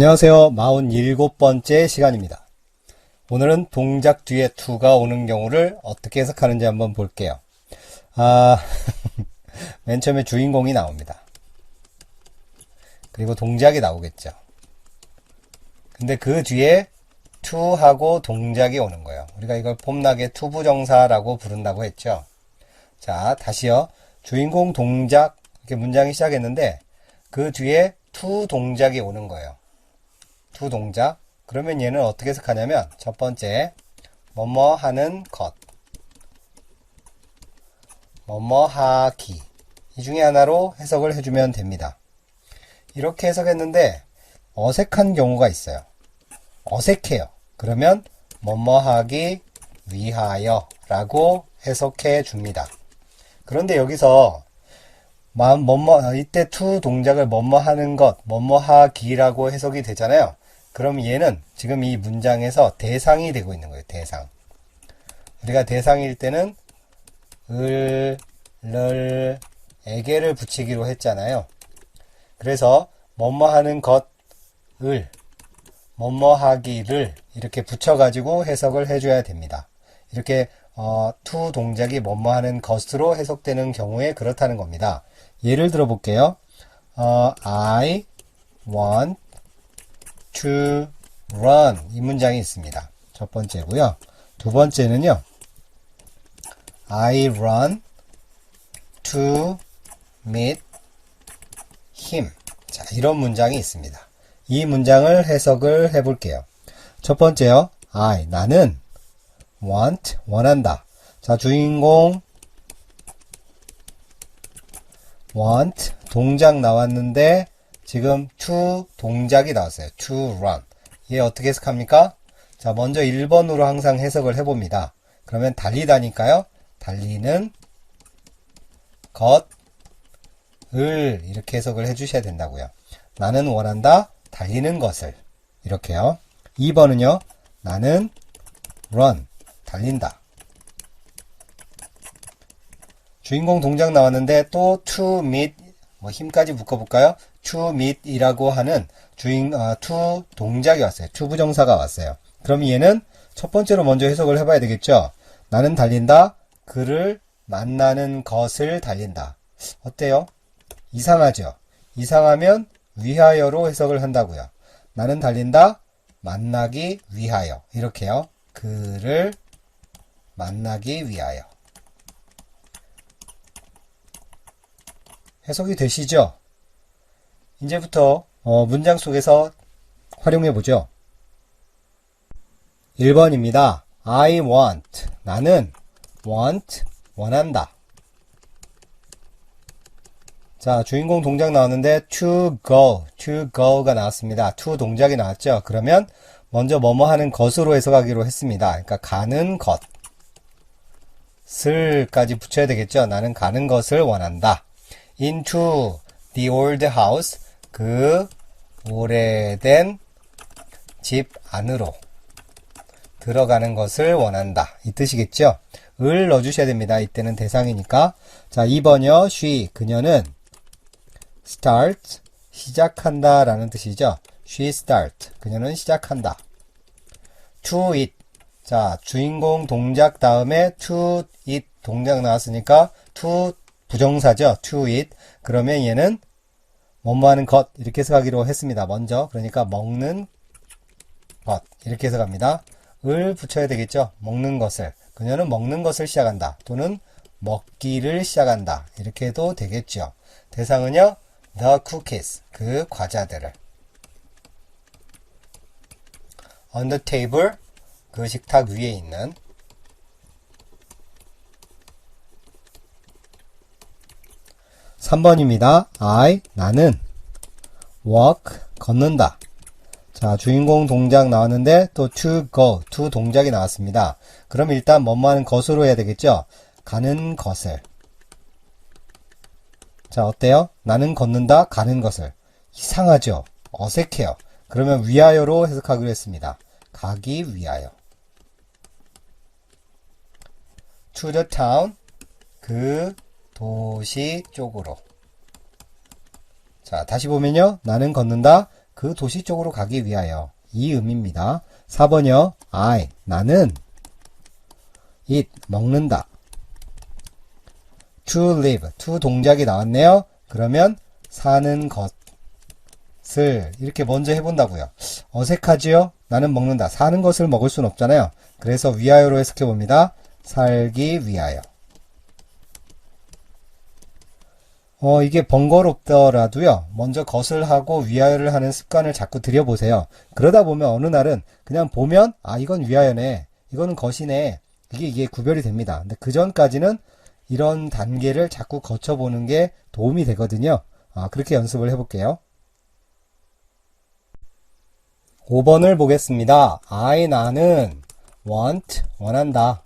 안녕하세요. 47번째 시간입니다. 오늘은 동작 뒤에 to가 오는 경우를 어떻게 해석하는지 한번 볼게요. 아, 맨 처음에 주인공이 나옵니다. 그리고 동작이 나오겠죠. 근데 그 뒤에 to하고 동작이 오는 거예요. 우리가 이걸 폼나게 투부정사라고 부른다고 했죠. 자, 다시요. 주인공 동작, 이렇게 문장이 시작했는데, 그 뒤에 to 동작이 오는 거예요. To 동작. 그러면 얘는 어떻게 해석하냐면, 첫 번째, 뭐뭐 하는 것. 뭐뭐 하기. 이 중에 하나로 해석을 해주면 됩니다. 이렇게 해석했는데, 어색한 경우가 있어요. 어색해요. 그러면, 뭐뭐 하기 위하여 라고 해석해 줍니다. 그런데 여기서 마- 뭐뭐 이때 to 동작을 뭐뭐 하는 것, 뭐뭐 하기라고 해석이 되잖아요. 그럼 얘는 지금 이 문장에서 대상이 되고 있는 거예요. 대상. 우리가 대상일 때는 을, 를, 에게를 붙이기로 했잖아요. 그래서 뭐뭐 하는 것을 뭐뭐 하기를 이렇게 붙여가지고 해석을 해줘야 됩니다. 이렇게 어, to 동작이 뭐뭐 하는 것으로 해석되는 경우에 그렇다는 겁니다. 예를 들어 볼게요. 어, I want to run 이 문장이 있습니다. 첫 번째고요. 두 번째는요. I run to meet him. 자, 이런 문장이 있습니다. 이 문장을 해석을 해 볼게요. 첫 번째요. I 나는 want 원한다. 자, 주인공 want 동작 나왔는데 지금 to 동작이 나왔어요. to run. 얘 어떻게 해석합니까? 자, 먼저 1번으로 항상 해석을 해봅니다. 그러면 달리다니까요. 달리는 것을 이렇게 해석을 해주셔야 된다고요. 나는 원한다. 달리는 것을 이렇게요. 2번은요. 나는 run 달린다. 주인공 동작 나왔는데 또 to meet 뭐 힘까지 묶어볼까요? To meet이라고 하는 주인 아, to 동작이 왔어요. to 부정사가 왔어요. 그럼 얘는 첫 번째로 먼저 해석을 해봐야 되겠죠. 나는 달린다. 그를 만나는 것을 달린다. 어때요? 이상하죠? 이상하면 위하여로 해석을 한다고요. 나는 달린다. 만나기 위하여. 이렇게요. 그를 만나기 위하여. 해석이 되시죠? 이제부터 어, 문장 속에서 활용해 보죠. 1번입니다. I want. 나는 want 원한다. 자, 주인공 동작 나왔는데 to go, to go가 나왔습니다. to 동작이 나왔죠. 그러면 먼저 뭐뭐 하는 것으로 해석하기로 했습니다. 그러니까 가는 것. 슬까지 붙여야 되겠죠. 나는 가는 것을 원한다. into the old house. 그 오래된 집 안으로 들어가는 것을 원한다. 이 뜻이겠죠. 을 넣어주셔야 됩니다. 이때는 대상이니까. 자, 2번이요. she. 그녀는 start. 시작한다 라는 뜻이죠. she start. 그녀는 시작한다. to it. 자, 주인공 동작 다음에 to it 동작 나왔으니까 to 부정사죠. to it. 그러면 얘는 뭐뭐 하는 것 이렇게 해석하기로 했습니다. 먼저 그러니까 먹는 것 이렇게 해석합니다. 을 붙여야 되겠죠. 먹는 것을. 그녀는 먹는 것을 시작한다. 또는 먹기를 시작한다. 이렇게 해도 되겠죠. 대상은요. the cookies. 그 과자들을. on the table. 그 식탁 위에 있는 3번입니다. I, 나는 walk, 걷는다. 자, 주인공 동작 나왔는데 또 to go, to 동작이 나왔습니다. 그럼 일단 하는 것으로 해야 되겠죠? 가는 것을. 자, 어때요? 나는 걷는다, 가는 것을. 이상하죠? 어색해요. 그러면 위하여로 해석하기로 했습니다. 가기 위하여. to the town, 그 도시 쪽으로. 자, 다시 보면요. 나는 걷는다. 그 도시 쪽으로 가기 위하여. 이 의미입니다. 4번이요. I, 나는 eat, 먹는다. to live, to 동작이 나왔네요. 그러면 사는 것을 이렇게 먼저 해본다고요. 어색하지요? 나는 먹는다. 사는 것을 먹을 순 없잖아요. 그래서 위하여로 해석해 봅니다. 살기 위하여. 어, 이게 번거롭더라도요, 먼저 것을 하고 위하여를 하는 습관을 자꾸 들여보세요. 그러다 보면 어느 날은 그냥 보면, 아, 이건 위하여네. 이거는 것이네. 이게, 이게 구별이 됩니다. 근데 그 전까지는 이런 단계를 자꾸 거쳐보는 게 도움이 되거든요. 아, 그렇게 연습을 해볼게요. 5번을 보겠습니다. I, 나는 want, 원한다.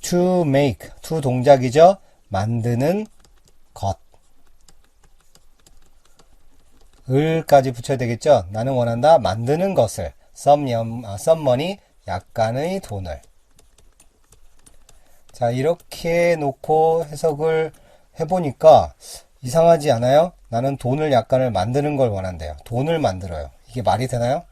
to make, to 동작이죠. 만드는 것. 을까지 붙여야 되겠죠. 나는 원한다. 만드는 것을. 아, some money, 약간의 돈을. 자, 이렇게 놓고 해석을 해보니까 이상하지 않아요? 나는 돈을 약간을 만드는 걸 원한대요. 돈을 만들어요. 이게 말이 되나요?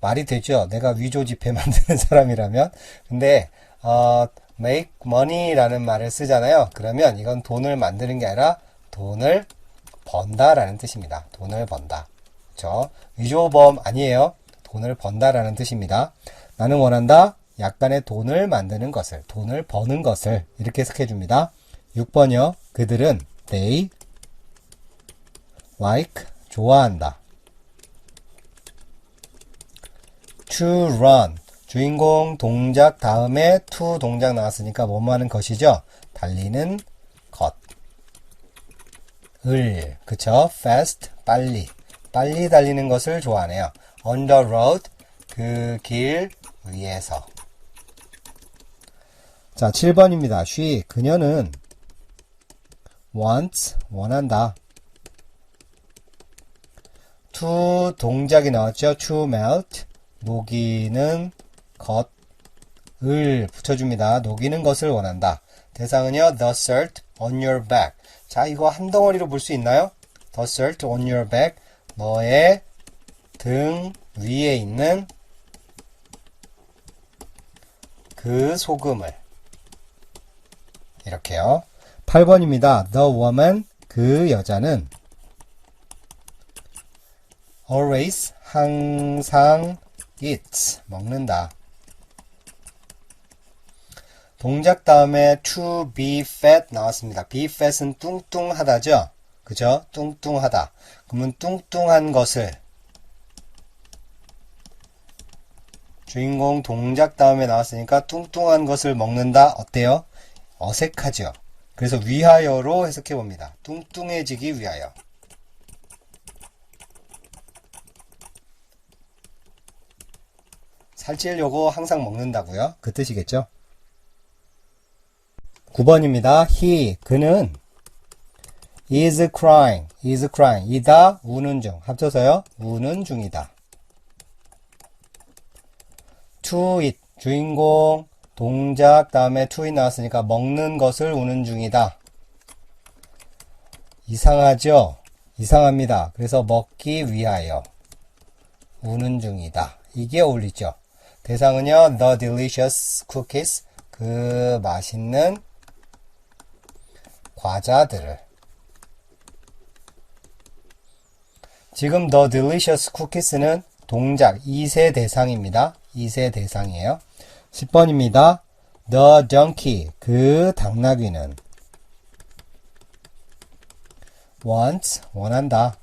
말이 되죠. 내가 위조 지폐 만드는 사람이라면. 근데 어, make money라는 말을 쓰잖아요. 그러면 이건 돈을 만드는 게 아니라 돈을 번다라는 뜻입니다. 돈을 번다. 그렇죠? 위조범 아니에요. 돈을 번다라는 뜻입니다. 나는 원한다. 약간의 돈을 만드는 것을, 돈을 버는 것을 이렇게 해석해 줍니다. 6번이요. 그들은 they like 좋아한다. to run 주인공 동작 다음에 to 동작 나왔으니까 뭐뭐 하는 것이죠? 달리는 것. 을 그쵸? fast 빨리 빨리 달리는 것을 좋아하네요. on the road 그 길 위에서 자 7번입니다. she 그녀는 wants 원한다. to 동작이 나왔죠. to melt 녹이는 것을 붙여줍니다. 녹이는 것을 원한다. 대상은요. the shirt on your back. 자 이거 한 덩어리로 볼 수 있나요? the shirt on your back 너의 등 위에 있는 그 소금을 이렇게요. 8번입니다. The woman 그 여자는 always 항상 eats 먹는다. 동작 다음에 to be fat 나왔습니다. be fat은 뚱뚱하다죠? 그죠? 뚱뚱하다. 그러면 뚱뚱한 것을 주인공 동작 다음에 나왔으니까 뚱뚱한 것을 먹는다. 어때요? 어색하죠? 그래서 위하여로 해석해 봅니다. 뚱뚱해지기 위하여. 살찌려고 항상 먹는다고요? 그 뜻이겠죠? 9번입니다. he, 그는 is crying, is crying, 이다, 우는 중. 합쳐서요, 우는 중이다. to it, 주인공, 동작, 다음에 to it 나왔으니까 먹는 것을 우는 중이다. 이상하죠? 이상합니다. 그래서 먹기 위하여 우는 중이다. 이게 어울리죠? 대상은요, the delicious cookies, 그 맛있는 과자들을. 지금 the delicious cookies는 동작 2세 대상입니다. 2세 대상이에요. 10번입니다. the donkey, 그 당나귀는 wants, 원한다.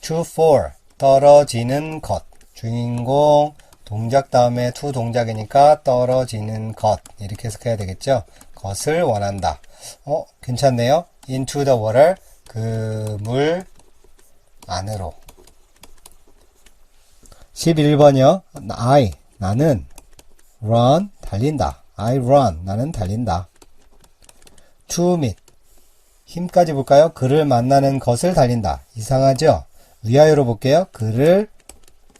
to fall, 떨어지는 것. 주인공, 동작 다음에 to 동작이니까 떨어지는 것. 이렇게 해석해야 되겠죠? 것을 원한다. 어, 괜찮네요. into the water, 그 물 안으로. 11번이요. I, 나는 run, 달린다. I run, 나는 달린다. to meet, 힘까지 볼까요? 그를 만나는 것을 달린다. 이상하죠? 위하여로 볼게요. 그를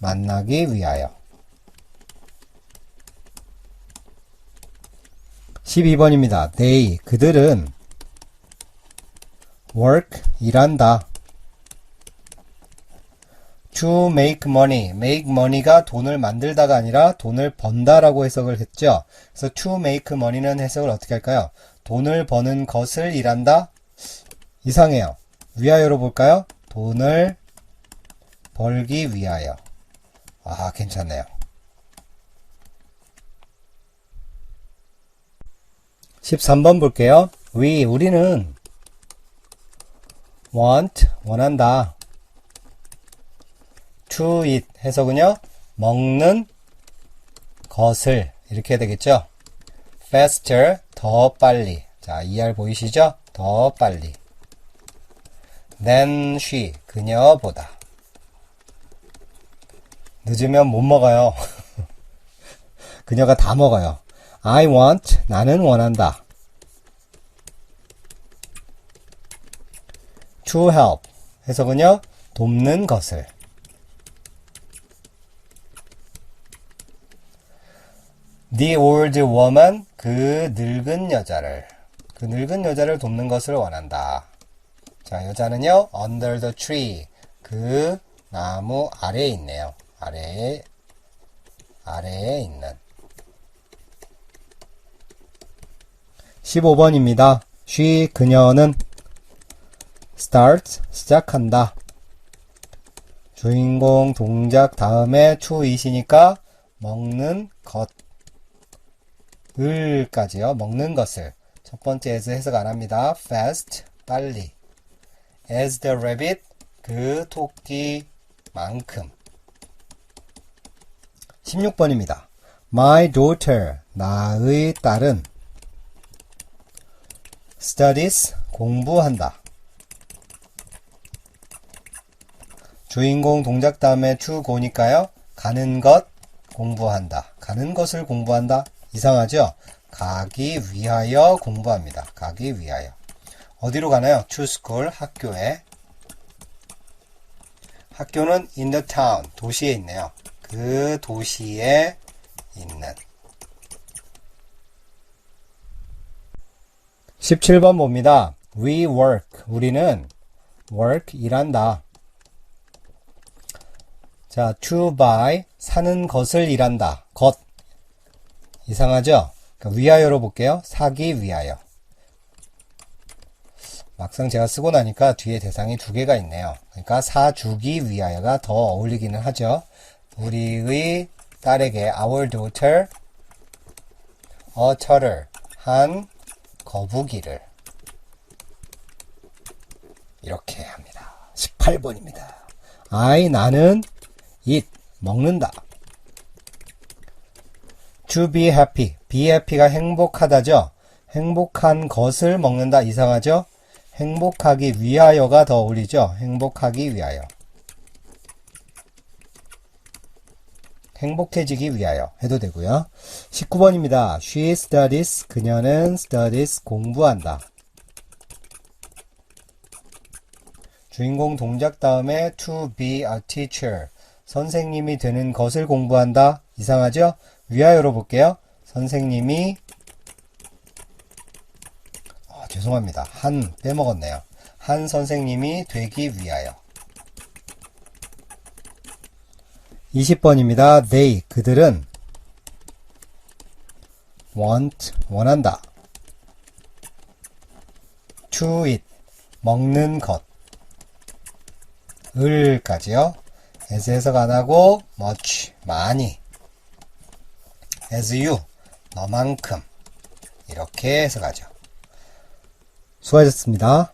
만나기 위하여. 12번입니다. They, 그들은 work 일한다. to make money. make money가 돈을 만들다가 아니라 돈을 번다라고 해석을 했죠. 그래서 to make money는 해석을 어떻게 할까요? 돈을 버는 것을 일한다? 이상해요. 위하여로 볼까요? 돈을 벌기 위하여. 아, 괜찮네요. 13번 볼게요. we, 우리는 want, 원한다. to eat 해석은요, 먹는 것을 이렇게 되겠죠? faster, 더 빨리. 자, ER 보이시죠? 더 빨리. than she, 그녀보다. 늦으면 못 먹어요. 그녀가 다 먹어요. I want, 나는 원한다. to help, 해석은요, 돕는 것을. The old woman, 그 늙은 여자를, 그 늙은 여자를 돕는 것을 원한다. 자, 여자는요, under the tree, 그 나무 아래에 있네요. 아래에, 아래에 있는. 15번입니다. she, 그녀는 start, 시작한다. 주인공 동작 다음에 it이니까 먹는 것. 을까지요. 먹는 것을. 첫 번째 as 해석 안 합니다. fast, 빨리. as the rabbit, 그 토끼만큼. 16번입니다. My daughter, 나의 딸은 studies, 공부한다. 주인공 동작 다음에 to go니까요. 가는 것, 공부한다. 가는 것을 공부한다. 이상하죠? 가기 위하여 공부합니다. 가기 위하여. 어디로 가나요? to school, 학교에. 학교는 in the town, 도시에 있네요. 그 도시에 있는. 17번 봅니다. We work. 우리는 work, 일한다. 자, to buy, 사는 것을 일한다. 것. 이상하죠? 그러니까 위하여로 볼게요. 사기 위하여. 막상 제가 쓰고 나니까 뒤에 대상이 두 개가 있네요. 그러니까 사주기 위하여가 더 어울리기는 하죠. 우리의 딸에게 our daughter a turtle 한 거북이를 이렇게 합니다. 18번입니다. I 나는 eat 먹는다. to be happy be happy가 행복하다죠. 행복한 것을 먹는다 이상하죠? 행복하기 위하여가 더 어울리죠. 행복하기 위하여. 행복해지기 위하여 해도 되고요. 19번입니다. She studies. 그녀는 studies. 공부한다. 주인공 동작 다음에 to be a teacher. 선생님이 되는 것을 공부한다. 이상하죠? 위하여로 볼게요. 선생님이 어, 죄송합니다. 한 빼먹었네요. 한 선생님이 되기 위하여. 20번입니다. They, 그들은 want, 원한다. to eat, 먹는 것. 을까지요. as 해석 안 하고 much, 많이. as you, 너만큼. 이렇게 해석하죠. 수고하셨습니다.